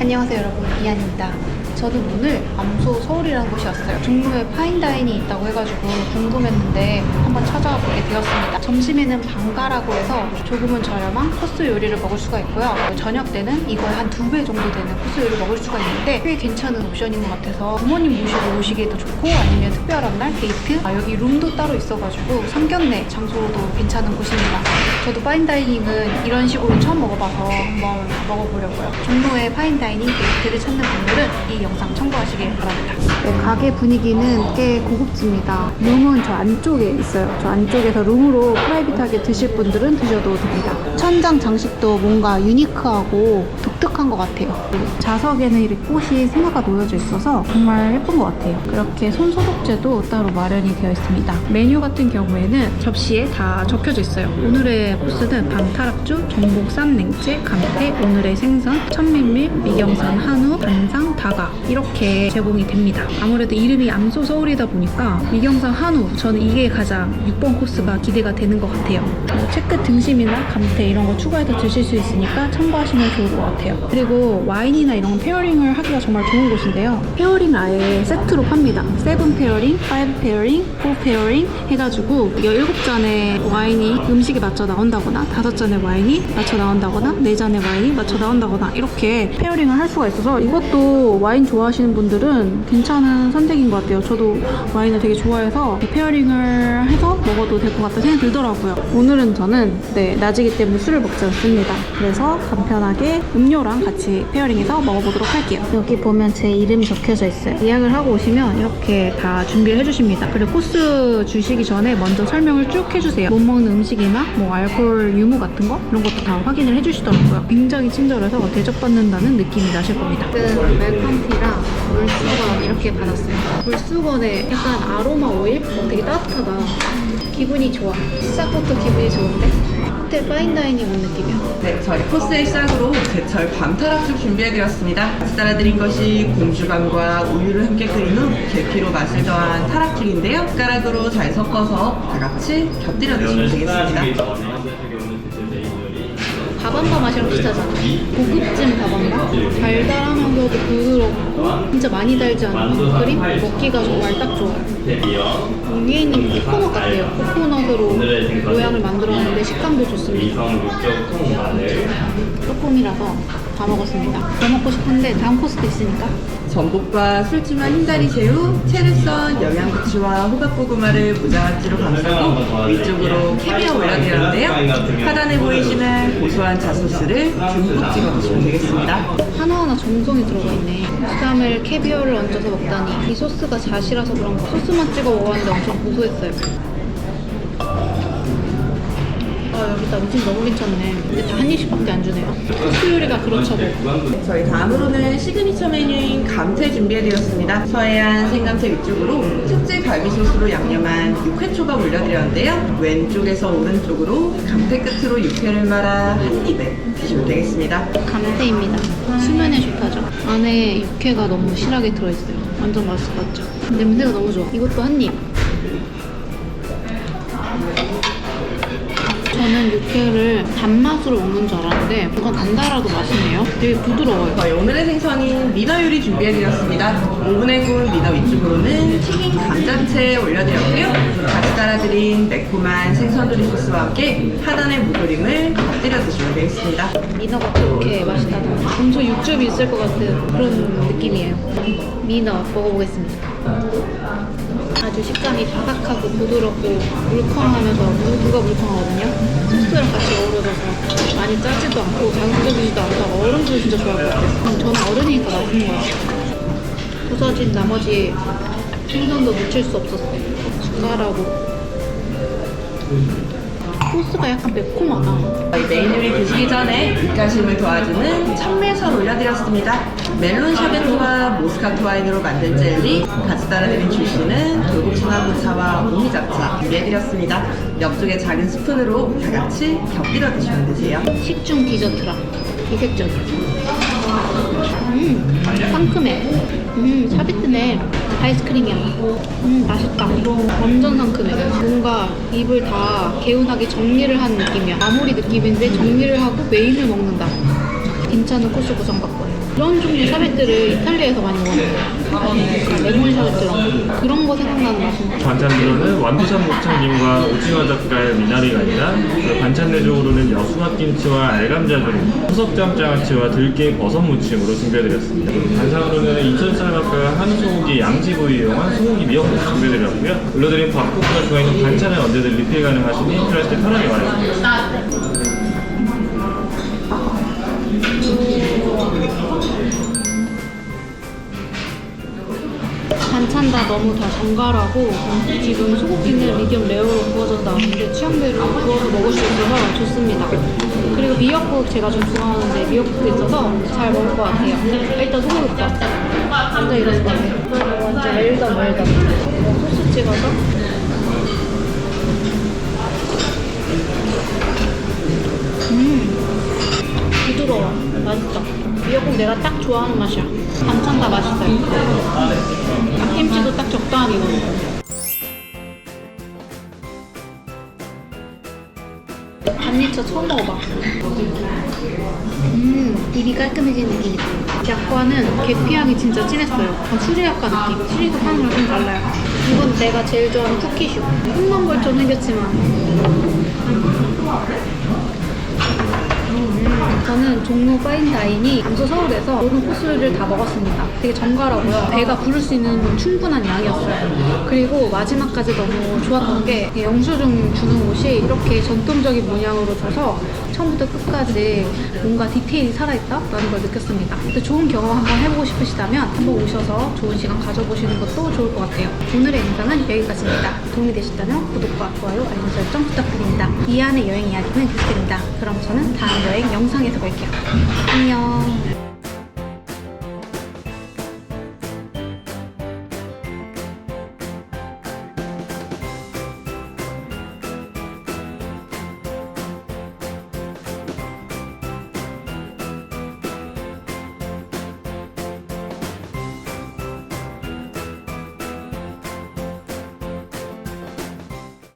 안녕하세요 여러분 이한입니다. 저는 오늘 암소 서울이라는 곳이 왔어요. 종로에 파인다인이 있다고 해가지고 궁금했는데 한번 찾아와 보게 되었습니다. 점심에는 방가라고 해서 조금은 저렴한 코스 요리를 먹을 수가 있고요. 저녁 때는 이거의 한 두 배 정도 되는 코스 요리를 먹을 수가 있는데 꽤 괜찮은 옵션인 것 같아서 부모님 모시고 오시기에도 좋고 아니면 특별한 날 데이트 아, 여기 룸도 따로 있어가지고 상견례 장소로도 괜찮은 곳입니다. 저도 파인다이닝은 이런 식으로 처음 먹어봐서 한번 먹어보려고요. 종로에 파인다이닝 데이트를 찾는 분들은 이 영상 참고하시길 바랍니다. 네, 가게 분위기는 꽤 고급집니다. 룸은 저 안쪽에 있어요. 저 안쪽에서 룸으로 프라이빗하게 드실 분들은 드셔도 됩니다. 천장 장식도 뭔가 유니크하고 독특한 것 같아요. 자석에는 이렇게 꽃이 생화가 놓여져 있어서 정말 예쁜 것 같아요. 그렇게 손 소독제도 따로 마련이 되어 있습니다. 메뉴 같은 경우에는 접시에 다 적혀져 있어요. 오늘의 코스는 방타락주, 전복산 냉채, 감태, 오늘의 생선, 천밀밀, 미경산 한우, 간장, 다가 이렇게 제공이 됩니다. 아무래도 이름이 암소 서울이다 보니까 미경산 한우 저는 이게 가장 6번 코스가 기대가 되는 것 같아요. 뭐 체크 등심이나 감태 이런 거 추가해서 드실 수 있으니까 참고하시면 좋을 것 같아요. 그리고 와인이나 이런 페어링을 하기가 정말 좋은 곳인데요. 페어링 아예 세트로 팝니다. 세븐 페어링, 파이브 페어링, 포 페어링 해가지고 17잔의 와인이 음식에 맞춰 나온다거나 5잔의 와인이 맞춰 나온다거나 4잔의 와인이 맞춰 나온다거나 이렇게 페어링을 할 수가 있어서 이것도 와인 좋아하시는 분들은 괜찮은 선택인 것 같아요. 저도 와인을 되게 좋아해서 페어링을 해서 먹어도 될 것 같다 생각이 들더라고요. 오늘은 저는 네, 낮이기 때문에 술을 먹지 않습니다. 그래서 간편하게 음료랑 같이 페어링해서 먹어보도록 할게요. 여기 보면 제 이름이 적혀져 있어요. 예약을 하고 오시면 이렇게 다 준비를 해주십니다. 그리고 코스 주시기 전에 먼저 설명을 쭉 해주세요. 못 먹는 음식이나 뭐 알코올 유무 같은 거 이런 것도 다 확인을 해주시더라고요. 굉장히 친절해서 대접받는다는 느낌이 나실 겁니다. 웰컴티랑 물수건 이렇게 받았어요. 물수건에 약간 아로마 오일? 어, 되게 따뜻하다. 기분이 좋아. 시작부터 기분이 좋은데? 호텔 파인다이닝 온 느낌이야. 네, 저희 코스의 시작으로 제철 밤타락죽 준비해드렸습니다. 같이 따라드린 것이 공주밤과 우유를 함께 끓인 후 계피로 맛을 더한 타락죽인데요. 숟가락으로 잘 섞어서 다 같이 곁들여 드시면 되겠습니다. 밥한바 맛이랑 비슷하잖아. 고급진 밥한바? 달달하면서 도 부드럽고 진짜 많이 달지 않은 크림? 먹기가 정말 딱 좋아요. 위에 있는 코코넛 같아요. 코코넛으로 모양을 만들었는데 식감도 좋습니다. 조금이라서 다 먹었습니다. 더 먹고 싶은데 다음 코스도 있으니까 전복과 술지만 흰다리 새우, 채를 썬 영양고추와 호박고구마를 무장아찌로 감싸고 위쪽으로 캐비어 올려드렸는데요. 하단에 보이시는 고소한 자소스를 듬뿍 찍어 드시면 되겠습니다. 하나하나 정성이 들어가 있네. 스타멜 캐비어를 얹어서 먹다니 이 소스가 잣이라서 그런가 소스만 찍어 먹었는데 엄청 고소했어요. 아 여기다 음식 너무 괜찮네. 근데 다 한 입씩밖에 안 주네요. 소스 요리가 그렇죠 뭐. 저희 다음으로는 시그니처 메뉴인 감태 준비해드렸습니다. 서해안 생감태 위쪽으로 특제 갈비 소스로 양념한 육회초밥 올려드렸는데요. 왼쪽에서 오른쪽으로 감태 끝으로 육회를 말아 한 입에 드시면 되겠습니다. 감태입니다. 수면에 좋다죠. 안에 육회가 너무 실하게 들어있어요. 완전 맛있을 것 같죠? 냄새가 너무 좋아. 이것도 한 입. 저는 육회를 단맛으로 먹는 줄 알았는데 뭔가 단달아도 맛있네요. 되게 부드러워요. 저희 오늘의 생선인 미너 요리 준비해드렸습니다. 오븐에 구운 미너 위쪽으로는 튀긴 감자채 올려드렸고요. 같이 따라드린 매콤한 생선조리 소스와 함께 하단의 무조림을 곁들여 드시면 되겠습니다. 민어가 그렇게 맛있다던데 엄청 육즙이 있을 것 같은 그런 느낌이에요. 민어 먹어보겠습니다. 아주 식감이 바삭하고 부드럽고 물컹하면서 누가 물컹하거든요. 소스랑 같이 어우러져서 많이 짜지도 않고 자극적이지도 않아서 어른도 진짜 좋아할 것 같아요. 음, 저는 어른이니까 맛있는 거야. 부서진 나머지 생선도 놓칠 수 없었어요. 숟가락으로. 소스가 약간 매콤하다. 저희 메인 요리 드시기 전에 입가심을 도와주는 천매선 올려드렸습니다. 멜론 샤베트와 모스카토 와인으로 만든 젤리, 같이 따라드린 주시는 돌국순화무차와 오미잡차 준비해드렸습니다. 옆쪽에 작은 스푼으로 다 같이 곁들여 드시면 되세요. 식중 디저트라 이색적이야. 음, 상큼해. 음, 샤베트네. 아이스크림이야. 음, 맛있다. 완전 상큼해. 뭔가 입을 다 개운하게 정리를 한 느낌이야. 마무리 느낌인데 정리를 하고 메인을 먹는다. 괜찮은 코스 구성 같거든요. 이런 종류 샤베트를 이탈리아에서 많이 먹어요. 레몬 샤베트랑 그런 거 생각나는 맛인 것. 반찬으로는 완두산 목창김과 오징어 젓갈 미나리가 그 반찬 내적으로는 여수막김치와 알감자조림, 후석장장아찌와 들깨 버섯 무침으로 준비해드렸습니다. 반상으로는 인천 쌀밥과 한 소고기 양지구이 이용한 소고기 미역국 준비해드렸고요. 올려드린 밥국과 좋아있는 반찬을 언제든 리필 가능하시니 필요하실 때 편하게 말해주세요. 너무 다 정갈하고 지금 소고기는 미디엄 레어로 구워져 나왔는데 취향대로 구워서 먹을 수 있어서 좋습니다. 그리고 미역국 제가 좀 좋아하는데 미역국도 있어서 잘 먹을 것 같아요. 일단 소고기부터 완전 이랬을 것 같아요. 완전 웰던 웰던. 소스 찍어서 음 부드러워. 맛있어. 미역국 내가 딱 좋아하는 맛이야. 반찬 다 맛있어요. 김치도 딱 적당하게 넣어. 반미처 처음 먹어봐. 음, 입이 깔끔해진 느낌이다. 약과는 계피향이 진짜 진했어요. 어, 수제 약과 느낌. 거랑 좀 달라요. 이건 내가 제일 좋아하는 쿠키슈. 흙만 벌처럼 생겼지만. 종로 파인다인이 암소 서울에서 모든 코스를 다 먹었습니다. 되게 정갈하고요. 배가 부를 수 있는 충분한 양이었어요. 그리고 마지막까지 너무 좋았던 게 영수증 주는 곳이 이렇게 전통적인 문양으로 줘서 처음부터 끝까지 뭔가 디테일이 살아있다라는 걸 느꼈습니다. 좋은 경험 한번 해보고 싶으시다면 한번 오셔서 좋은 시간 가져보시는 것도 좋을 것 같아요. 오늘의 영상은 여기까지입니다. 도움이 되셨다면 구독과 좋아요, 알림 설정 부탁드립니다. 이안의 여행 이야기는 계속됩니다. 그럼 저는 다음 여행 영상에서 뵐게요. 안녕.